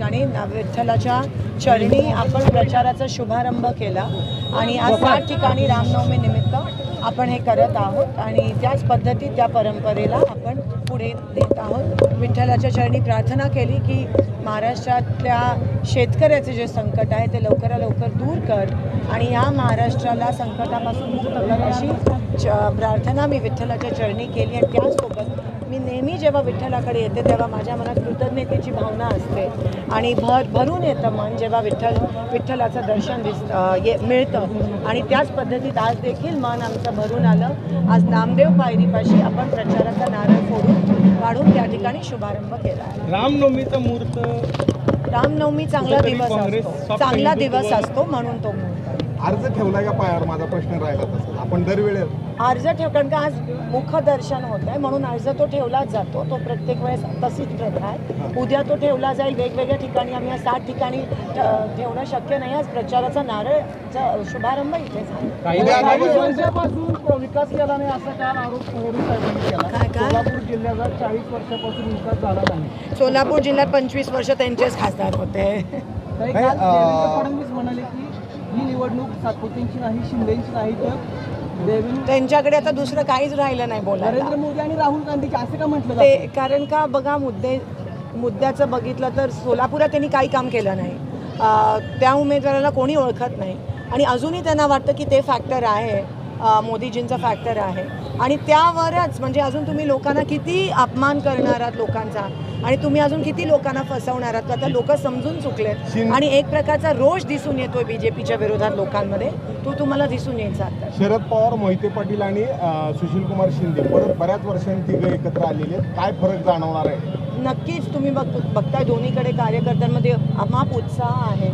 ना- विठ्ठलाच्या चरणी आपण प्रचाराचा शुभारंभ केला. आणि आज सात ठिकाणी रामनवमी निमित्त आपण हे करत आहोत. आणि त्याच पद्धतीत त्या परंपरेला आपण पुढे देत आहोत. विठ्ठलाच्या चरणी प्रार्थना केली की महाराष्ट्रातल्या शेतकऱ्याचे जे संकट आहे ते लवकरात लवकर दूर कर. आणि या महाराष्ट्राला संकटापासून मुक्त कर अशी च प्रार्थना मी विठ्ठलाच्या चरणी केली. आणि त्याचसोबत मी नेहमी जेव्हा विठ्ठलाकडे येते तेव्हा माझ्या मनात कृतज्ञतेची भावना असते. आणि भर भरून येतं मन जेव्हा विठ्ठल विठ्ठलाचं दर्शन दिस ये मिळतं. आणि त्याच पद्धतीत आज देखील मन आमचं भरून आलं. आज नामदेव पायरीपाशी आपण प्रचाराचा नारळ फोडून काढून त्या ठिकाणी शुभारंभ केला आहे. रामनवमीचा मुहूर्त. रामनवमी चांगला दिवस असतो. चांगला दिवस असतो म्हणून तो मुहूर्त. अर्ज ठेवलाय का पायावर? माझा प्रश्न राहिला तसा. आपण दरवेळेस अर्ज ठेव कारण का आज मुखदर्शन होत आहे म्हणून अर्ज तो ठेवलाच जातो. तो प्रत्येक वेळेस तशीच प्रथा आहे. उद्या तो ठेवला जाईल. वेगवेगळ्या ठिकाणी आम्ही आज सात ठिकाणी ठेवणं शक्य नाही. आज प्रचाराचा नारळचा शुभारंभ इथे विकास केला नाही असा काल आरोप मोदी साहेबांनी केला. काय काय? सोलापूर जिल्ह्याचा चाळीस वर्षापासून विकास झाला नाही. सोलापूर जिल्ह्यात पंचवीस वर्ष त्यांचेच खासदार होते. फडणवीस म्हणाले की ही निवडणूक सातपुतेंची नाही शिंदेची नाही तर देवेंद्र त्यांच्याकडे आता दुसरं काहीच राहिलं नाही बोलायला. नरेंद्र मोदी आणि राहुल गांधीचे असं का म्हटलं ते? कारण का बघा मुद्दे मुद्द्याचं बघितलं तर सोलापुरात त्यांनी काही काम केलं नाही. अं, त्या उमेदवाराला कोणी ओळखत नाही. आणि अजूनही त्यांना वाटतं की ते फॅक्टर आहे. अं, मोदीजींचा फॅक्टर आहे. आणि त्यावरच म्हणजे अजून तुम्ही लोकांना किती अपमान करणार आहात लोकांचा? आणि तुम्ही अजून किती लोकांना फसवणार आहात? आता लोक समजून चुकलेत. आणि एक प्रकारचा रोष दिसून येतोय बीजेपीच्या विरोधात लोकांमध्ये. तो तुम्हाला दिसून यायचा आता. शरद पवार मोहिते पाटील आणि सुशील कुमार शिंदे परत बऱ्याच वर्षांनी तिघं एकत्र आलेले आहेत. काय फरक जाणवणार आहे? नक्कीच तुम्ही बघ बघताय दोन्हीकडे कार्यकर्त्यांमध्ये अमाप उत्साह आहे.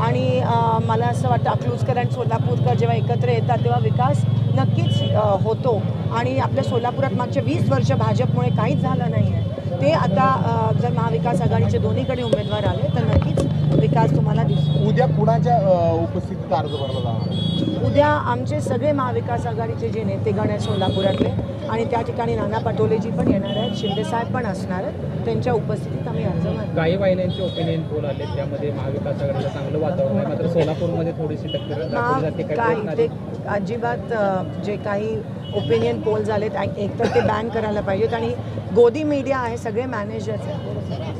आणि मला असं वाटतं अकलूजकर आणि सोलापूरकर जेव्हा एकत्र येतात तेव्हा विकास नक्कीच होतो. आणि आपल्या सोलापुरात मागच्या वीस वर्ष भाजपमुळे काहीच झालं नाही आहे ते आता जर महाविकास आघाडीचे दोन्हीकडे उमेदवार आले तर नक्कीच विकास तुम्हाला दिसतो. उद्या कुणाच्या अं, उपस्थितीत अर्ज भरला जाणार उद्या आमचे सगळे महाविकास आघाडीचे जे नेतेगण आहेत सोलापुरातले आणि त्या ठिकाणी नाना पटोलेजी पण येणार आहेत शिंदेसाहेब पण असणार आहेत त्यांच्या उपस्थितीत आम्ही अर्ज मागतो काही वाहिन्यांचे ओपिनियन पोल आले त्यामध्ये महाविकास आघाडीला चांगलं वातावरण आहे. मात्र सोलापूरमध्ये थोडीशी टक्कर दाखवली जाते मग काय ते? अजिबात अ, जे काही ओपिनियन पोल झालेत एक एक तर ते बॅन करायला पाहिजेत आणि गोदी मीडिया आहे सगळे मॅनेजर्स आहेत.